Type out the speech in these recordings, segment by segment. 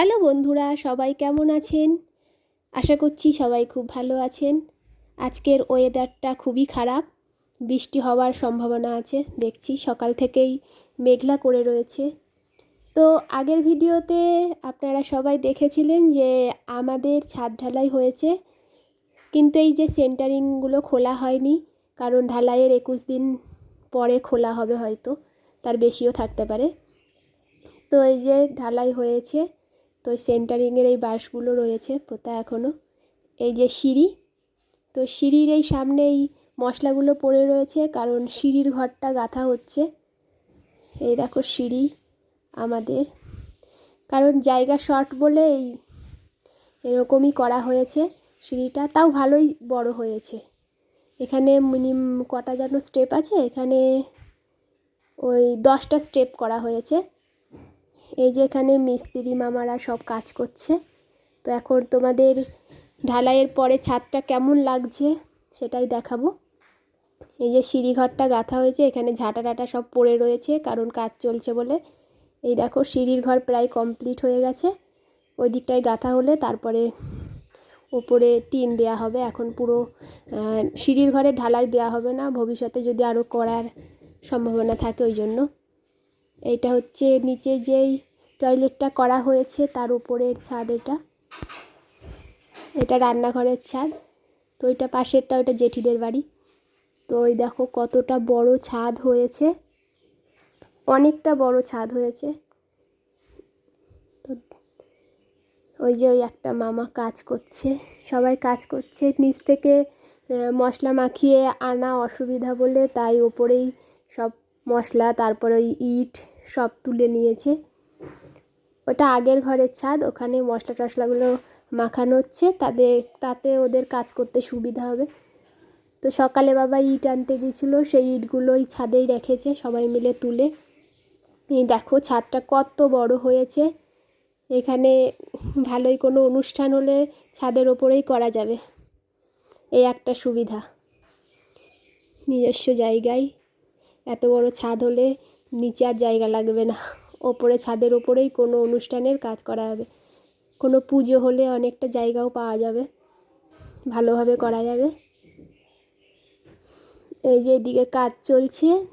Hello বন্ধুরা, সবাই কেমন আছেন? আশা করছি সবাই খুব ভালো আছেন। আজকের ওয়েদারটা খুবই খারাপ। বৃষ্টি হওয়ার সম্ভাবনা আছে, দেখছি সকাল থেকেই মেঘলা করে রয়েছে। তো আগের ভিডিওতে আপনারা সবাই দেখেছিলেন যে আমাদের ছাদ ঢালাই হয়েছে, কিন্তু এই যে সেন্টারিংগুলো খোলা হয়নি, কারণ ঢালাইয়ের একুশ দিন পরে খোলা হবে হয়তো, তার বেশিও থাকতে পারে। তো এই যে ঢালাই হয়েছে তো সেন্টারিংয়ের এই বাঁশগুলো রয়েছে পোতা এখনও এই যে সিঁড়ি, তো সিঁড়ির এই সামনে এই মশলাগুলো পড়ে রয়েছে কারণ সিঁড়ির ঘরটা গাঁথা হচ্ছে। এই দেখো সিঁড়ি আমাদের। কারণ জায়গা শর্ট বলে এই এরকমই করা হয়েছে সিঁড়িটা, তাও ভালোই বড় হয়েছে। এখানে মিনিম কটা যেন স্টেপ আছে, এখানে ওই দশটা স্টেপ করা হয়েছে। এই যে এখানে মিস্ত্রি, মামারা সব কাজ করছে। তো এখন তোমাদের ঢালাইয়ের পরে ছাদটা কেমন লাগছে সেটাই দেখাবো। এই যে সিঁড়িঘরটা গাঁথা হয়েছে, এখানে ঝাঁটা টাটা সব পড়ে রয়েছে, কারণ কাজ চলছে বলে। এই দেখো, সিঁড়ির ঘর প্রায় কমপ্লিট হয়ে গেছে। ওই দিকটায় গাঁথা হলে তারপরে ওপরে টিন দেয়া হবে। এখন পুরো সিঁড়ির ঘরে ঢালাই দেওয়া হবে না, ভবিষ্যতে যদি আরও করার সম্ভাবনা থাকে ওই জন্য। এইটা হচ্ছে নিচে যেই টয়লেটটা করা হয়েছে, তার উপরের ছাদ এটা। এটা রান্নাঘরের ছাদ। তো ওইটা পাশেরটা ওইটা জেঠিদের বাড়ি। তো ওই দেখো কতটা বড় ছাদ হয়েছে। অনেকটা বড় ছাদ হয়েছে। তো ওই যে ওই একটা মামা কাজ করছে। সবাই কাজ করছে। নিচ থেকে মশলা মাখিয়ে আনা অসুবিধা বলে তাই ওপরেই সব মশলা, তারপরে ওই ইট সব তুলে নিয়েছে। ওটা আগের ঘরের ছাদ, ওখানে মশলা টশলাগুলো মাখানো হচ্ছে তাদের তাতে ওদের কাজ করতে সুবিধা হবে। তো সকালে বাবা ইট আনতে গেছিল, সেই ইটগুলোই ছাদেই রেখেছে, সবাই মিলে তুলে। এই দেখো ছাদটা কত বড় হয়েছে। এখানে ভালোই কোনো অনুষ্ঠান হলে ছাদের ওপরেই করা যাবে। এই একটা সুবিধা। নিজস্ব জায়গায়। এত বড় ছাদ হলে নিচে আর জায়গা লাগবে না। ওপরে, ছাদের ওপরেই কোনো অনুষ্ঠানের কাজ করা হবে কোনো পুজো হলে অনেকটা জায়গাও পাওয়া যাবে। ভালোভাবে করা যাবে। এই যে এদিকে কাজ চলছে।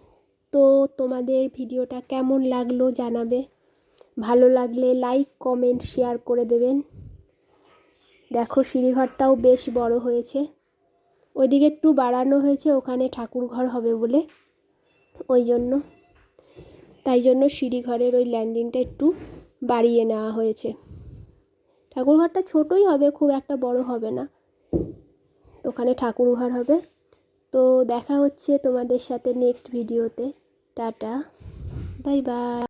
তো তোমাদের ভিডিওটা কেমন লাগল জানাবে। ভালো লাগলে লাইক, কমেন্ট, শেয়ার করে দেবেন। দেখো সিঁড়িঘরটাও বেশ বড় হয়েছে। ওইদিকে একটু বাড়ানো হয়েছে, ওখানে ঠাকুর ঘর হবে বলে। ওই জন্য। তাই জন্য সিঁড়িঘরের ওই ল্যান্ডিংটা একটু বাড়িয়ে নেওয়া হয়েছে। ঠাকুরঘরটা ছোটোই হবে, খুব একটা বড় হবে না। ওখানে ঠাকুরঘর হবে। তো দেখা হচ্ছে তোমাদের সাথে নেক্সট ভিডিওতে টাটা। Bye bye.